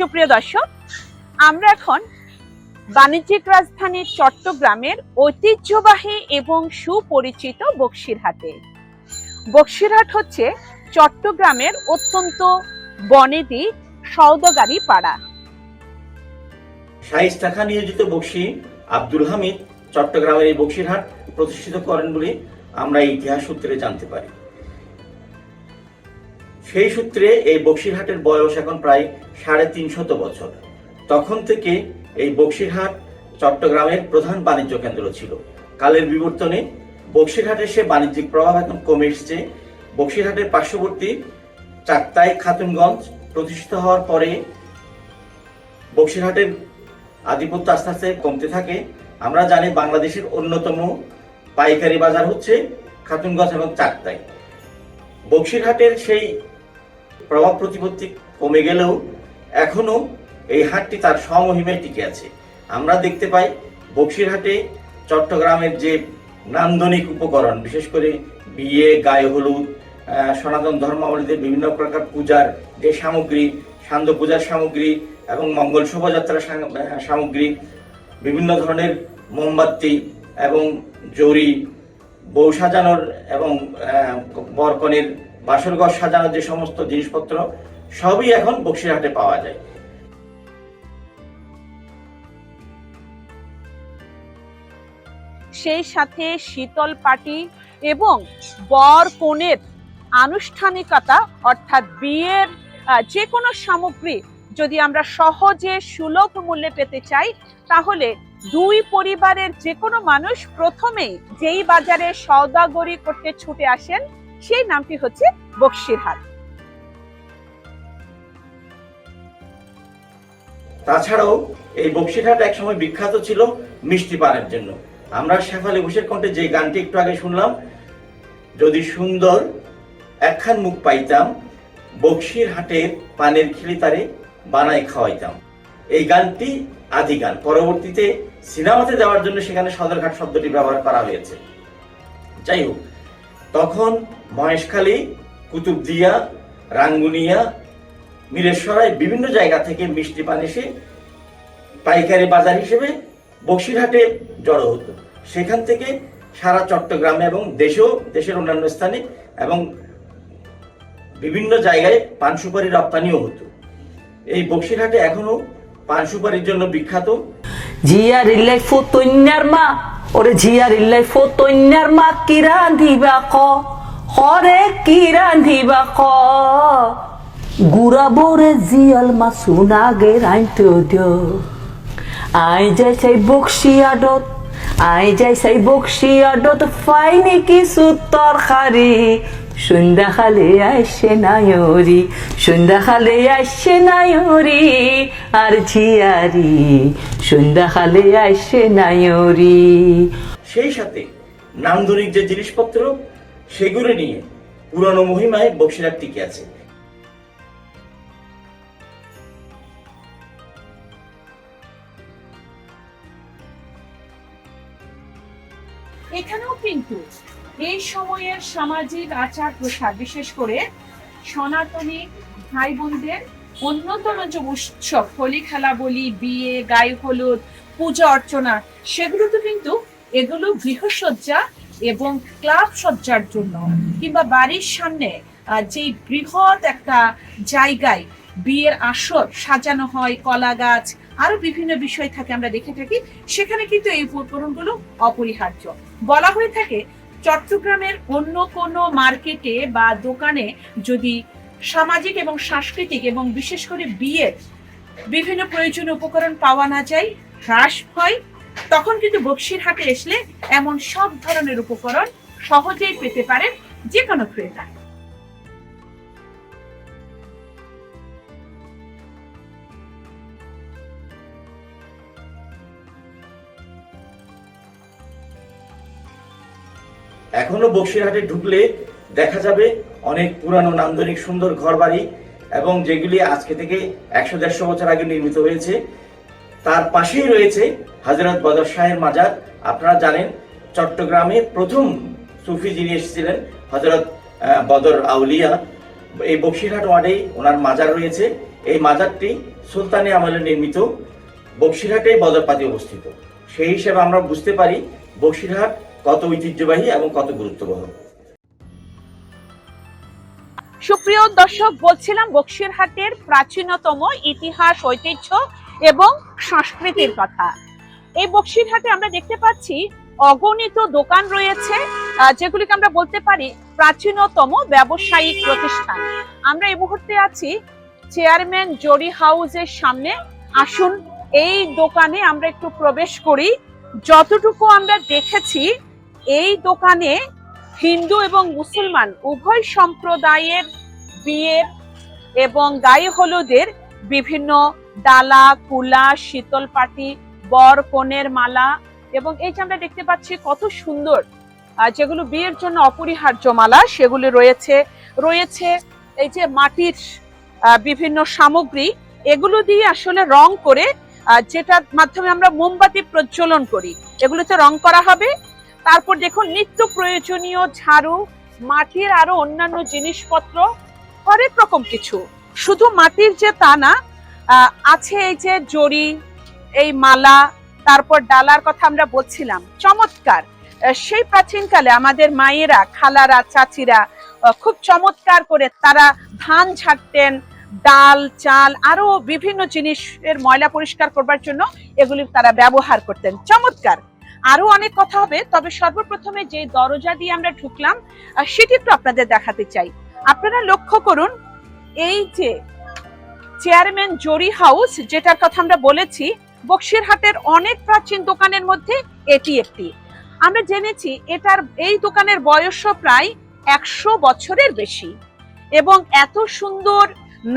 সুপ্রিয় দর্শক, আমরা এখন বাণিজ্যিক রাজধানী চট্টগ্রামের ঐতিহ্যবাহী এবং সুপরিচিত বক্সিরহাটে। বক্সিরহাট হচ্ছে চট্টগ্রামের অত্যন্ত বনেদি সৌদাগারি পাড়া। শাহিস্তা খান নিয়োজিত বক্সি আব্দুল হামিদ চট্টগ্রামের এই বক্সিরহাট প্রতিষ্ঠিত করেন বলে আমরা ইতিহাস সূত্রে জানতে পারি। সেই সূত্রে এই বক্সিরহাটের বয়স এখন প্রায় সাড়ে তিনশত বছর। তখন থেকে এই বক্সিরহাট চট্টগ্রামের প্রধান বাণিজ্য কেন্দ্র ছিল। কালের বিবর্তনে বক্সিরহাটের সে বাণিজ্যিক প্রভাব এখন কমে এসছে। বক্সিরহাটের পার্শ্ববর্তী চাকতাই খাতুনগঞ্জ প্রতিষ্ঠিত হওয়ার পরে বক্সিরহাটের আধিপত্য আস্তে আস্তে কমতে থাকে। আমরা জানি বাংলাদেশের অন্যতম পাইকারি বাজার হচ্ছে খাতুনগঞ্জ এবং চাকতাই বক্সিরহাটের সেই প্রভাব প্রতিপত্তি কমে গেলেও এখনও এই হাটটি তার স্বমহিমায় টিকে আছে। আমরা দেখতে পাই বক্সিরহাটে চট্টগ্রামের যে নান্দনিক উপকরণ, বিশেষ করে বিয়ে, গায়ে হলুদ সনাতন ধর্মাবলীদের বিভিন্ন প্রকার পূজার যে সামগ্রী, সান্ধ্য পূজার সামগ্রী এবং মঙ্গল শোভাযাত্রার সামগ্রী, বিভিন্ন ধরনের মোমবাতি এবং জরি, বউ সাজানোর এবং বরকনের বাসরঘর সাজানোর যে সমস্ত জিনিসপত্র, সবই এখন বক্সিরহাটে পাওয়া যায়। সেই সাথে শীতল পাটি এবং বর কনের আনুষ্ঠানিকতা, অর্থাৎ বিয়ের যে কোনো সামগ্রী যদি আমরা সহজে সুলভ মূল্যে পেতে চাই, তাহলে দুই পরিবারের যে কোনো মানুষ প্রথমেই যেই বাজারে সওদাগরি করতে ছুটে আসেন সেই নামটি হচ্ছে বক্সিরহাট। তাছাড়াও এই বক্সিরহাট একসময় বিখ্যাত ছিল মিষ্টি পানের জন্য। আমরা শেফালি ঘোষের কণ্ঠে যে গানটি একটু আগে শুনলাম, যদি সুন্দর একখান মুখ পাইতাম বক্সির হাটের পানের খিলি তারে বানাই খাওয়াইতাম। এই গানটি আদি গান। পরবর্তীতে সিনেমাতে যাওয়ার জন্য সেখানে সদরঘাট শব্দটি ব্যবহার করা হয়েছে। যাই হোক তখন মহেশখালী, কুতুবদিয়া, রাঙ্গুনিয়া, মিরেশ্বরায় বিভিন্ন জায়গা থেকে মিষ্টি পান এসে পাইকারি বাজার হিসেবে বক্সিরহাটে জড়ো হতো। সেখান থেকে সারা চট্টগ্রামে এবং দেশেও, দেশের অন্যান্য স্থানে এবং বিভিন্ন জায়গায় পান সুপারি রপ্তানিও হতো। এই বক্সিরহাটে এখনও পান সুপারির জন্য বিখ্যাত জিয়া ইল্লাই ফতন্যার মা ওরে ঝিয়ার ইল্লাই ফতন্যার মা কি রান্ধিবা ক? হরে কি রান্ধিবা ক? গুড়া বরে জিয়াল মা সুনাগে রাইতো দিও। আই যাই সেই বক্সি আডত আই যাই সেই বক্সি আডত ফাইনি কিছু তরকারি সন্ধ্যা খালে আসে নায়রি সন্ধ্যা খালে আসে নায়রি, আর ঝিয়ারি সন্ধ্যা খালে আসে নায়রি সেই সাথে নান্দনিক যে জিনিসপত্র সেগুলো নিয়ে পুরানো মহিমায় বক্সিরহাট টিকে আছে। এখানেও কিন্তু এই সময়ের সামাজিক আচার প্রসার বিশেষ করে সনাতনী ভাই বোনদের অন্যতম যে উৎসব, হোলি খেলা বলি, বিয়ে, গায়ে হলুদ, পূজা অর্চনা সেগুলো তো কিন্তু এগুলো গৃহসজ্জা এবং ক্লাব সজ্জার জন্য। কিংবা বাড়ির সামনে যেই বৃহৎ একটা জায়গায় বিয়ের আসর সাজানো হয়, কলা গাছ, আরও বিভিন্ন বিষয় থাকে আমরা দেখে থাকি, সেখানে কিন্তু এই উপকরণগুলো অপরিহার্য। বলা হয়ে থাকে, চট্টগ্রামের অন্য কোনো মার্কেটে বা দোকানে যদি সামাজিক এবং সাংস্কৃতিক এবং বিশেষ করে বিয়ের বিভিন্ন প্রয়োজনীয় উপকরণ পাওয়া না যায়, হ্রাস হয়, তখন কিন্তু বক্সিরহাটে আসলে এমন সব ধরনের উপকরণ সহজেই পেতে পারেন যে কোনো ক্রেতা। এখনও বক্সিরহাটে ঢুকলে দেখা যাবে অনেক পুরানো নান্দনিক সুন্দর ঘরবাড়ি এবং যেগুলি আজকে থেকে একশো দেড়শো বছর আগে নির্মিত হয়েছে। তার পাশেই রয়েছে হজরত বদর শাহের মাজার। আপনারা জানেন, চট্টগ্রামে প্রথম সুফি যিনি এসেছিলেন হজরত বদর আউলিয়া। এই বক্সিরহাট ওয়ার্ডেই ওনার মাজার রয়েছে। এই মাজারটি সুলতানি আমলে নির্মিত। বক্সিরহাটেই বদরপাতি অবস্থিত। সেই হিসেবে আমরা বুঝতে পারি বক্সিরহাট কত ঐতিহ্যবাহী এবং কত গুরুত্ববহ। সুপ্রিয় দর্শক, বলছিলাম বক্সিরহাটের প্রাচীনতম ইতিহাস, ঐতিহ্য এবং সংস্কৃতির কথা। এই বক্সিরহাটে আমরা দেখতে পাচ্ছি অগণিত দোকান রয়েছে যেগুলিকে আমরা বলতে পারি প্রাচীনতম ব্যবসায়িক প্রতিষ্ঠান। আমরা এই মুহূর্তে আছি চেয়ারম্যান জরি হাউসের সামনে। আসুন, এই দোকানে আমরা একটু প্রবেশ করি। যতটুকু আমরা দেখেছি, এই দোকানে হিন্দু এবং মুসলমান উভয় সম্প্রদায়ের বিয়ের এবং গায়ে হলুদের বিভিন্ন ডালা, কুলা, শীতল পাটি, বর কনের মালা এবং এই যে আমরা দেখতে পাচ্ছি কত সুন্দর যেগুলো বিয়ের জন্য অপরিহার্য মালা, সেগুলি রয়েছে রয়েছে এই যে মাটির বিভিন্ন সামগ্রী, এগুলো দিয়ে আসলে রং করে যেটার মাধ্যমে আমরা মোমবাতি প্রজ্বলন করি, এগুলোতে রং করা হবে। তারপর দেখুন, নিত্য প্রয়োজনীয় ঝাড়ু, মাটির আরও অন্যান্য জিনিসপত্র হরেক রকম কিছু। শুধু মাটির যে তা না আছে এই যে জড়ি, এই মালা, তারপর ডালার কথা আমরা বলছিলাম, চমৎকার। সেই প্রাচীনকালে আমাদের মায়েরা, খালারা, চাচিরা খুব চমৎকার করে তারা ধান ঝাড়তেন ডাল, চাল, আরও বিভিন্ন জিনিসের ময়লা পরিষ্কার করবার জন্য এগুলি তারা ব্যবহার করতেন। চমৎকার। আরও অনেক কথা হবে, তবে সর্বপ্রথমে যে দরজা দিয়ে আমরা ঢুকলাম সেটি একটু আপনাদের দেখাতে চাই। আপনারা লক্ষ্য করুন, এই যে চেয়ারম্যান জরি হাউস, যেটার কথা আমরা বলেছি, বক্সিরহাটের অনেক প্রাচীন দোকানের মধ্যে এটি একটি। আমরা জেনেছি এটার, এই দোকানের বয়সও প্রায় একশো বছরের বেশি। এবং এত সুন্দর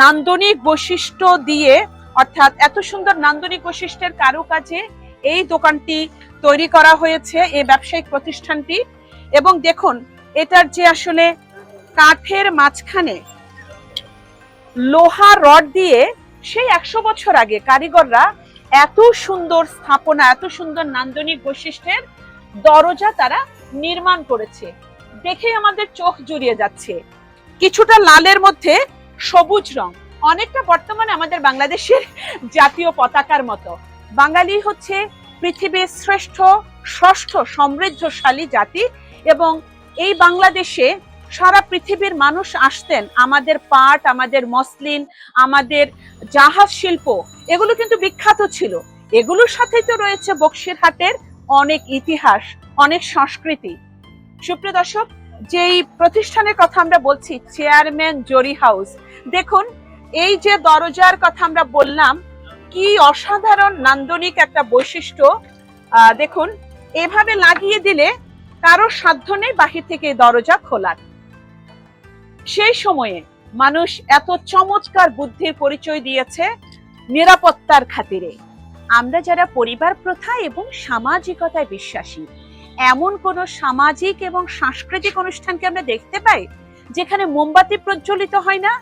নান্দনিক বৈশিষ্ট্য দিয়ে, অর্থাৎ এত সুন্দর নান্দনিক বৈশিষ্ট্যের কারুকাজে এই দোকানটি তৈরি করা হয়েছে, এই ব্যবসায়িক প্রতিষ্ঠানটি। এবং দেখুন, এটার যে আসলে কাঠের মাঝখানে লোহা রড দিয়ে সেই একশো বছর আগে কারিগররা এত সুন্দর স্থাপনা, এত সুন্দর নান্দনিক বৈশিষ্ট্যের দরজা তারা নির্মাণ করেছে। দেখে আমাদের চোখ জুড়িয়ে যাচ্ছে। কিছুটা লালের মধ্যে সবুজ রং, অনেকটা বর্তমানে আমাদের বাংলাদেশের জাতীয় পতাকার মতো। বাঙালি হচ্ছে পৃথিবীর শ্রেষ্ঠ, ষষ্ঠ সমৃদ্ধশালী জাতি এবং এই বাংলাদেশে সারা পৃথিবীর মানুষ আসতেন আমাদের পাট, আমাদের মসলিন, আমাদের জাহাজ শিল্প, এগুলো কিন্তু বিখ্যাত ছিল। এগুলোর সাথে তো রয়েছে বক্সিরহাটের অনেক ইতিহাস, অনেক সংস্কৃতি। সুপ্রিয় দর্শক, যেই প্রতিষ্ঠানের কথা আমরা বলছি, চেয়ারম্যান জরি হাউস, দেখুন, এই যে দরজার কথা আমরা বললাম, কি অসাধারণ নান্দনিক একটা বৈশিষ্ট্য। দেখুন, এভাবে লাগিয়ে দিলে কারও সাধ্য নেই বাহির থেকে দরজা খোলার। সেই সময়ে মানুষ এত চমৎকার বুদ্ধির পরিচয় দিয়েছে নিরাপত্তার খাতিরে। আমরা যারা পরিবার প্রথা এবং সামাজিকতায় বিশ্বাসী, এমন কোন সামাজিক এবং সাংস্কৃতিক অনুষ্ঠানকে আমরা দেখতে পাই যেখানে মোমবাতি প্রজ্বলিত হয় না?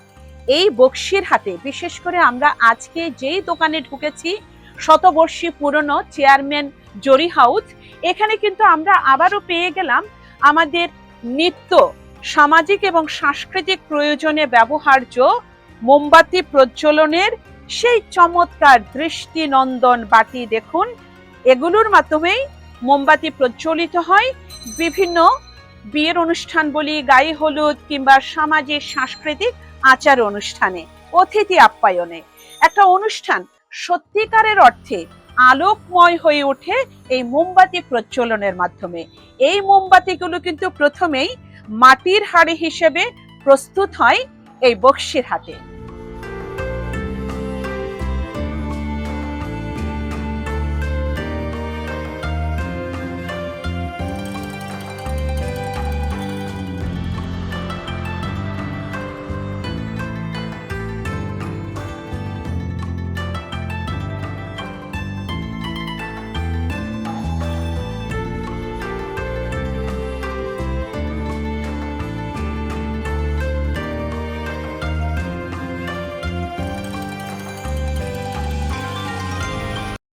এই বক্সির হাতে, বিশেষ করে আমরা আজকে যেই দোকানে ঢুকেছি, শতবর্ষী পুরনো চেয়ারম্যান জরি হাউস, এখানে কিন্তু আমরা আবারও পেয়ে গেলাম আমাদের নিত্য সামাজিক এবং সাংস্কৃতিক প্রয়োজনে ব্যবহার্য মোমবাতি প্রজ্বলনের সেই চমৎকার দৃষ্টিনন্দন বাতি দেখুন। এগুলোর মাধ্যমেই মোমবাতি প্রজ্বলিত হয়। বিভিন্ন বিয়ের অনুষ্ঠান বলি, গায়ে হলুদ কিংবা সামাজিক, সাংস্কৃতিক আচার অনুষ্ঠানে, অতিথি আপ্যায়নে। একটা অনুষ্ঠান সত্যিকারের অর্থে আলোকময় হয়ে ওঠে এই মোমবাতি প্রজ্বলনের মাধ্যমে। এই মোমবাতিগুলো কিন্তু প্রথমেই মাটির হাড়ি হিসেবে প্রস্তুত হয় এই বক্সির হাতে।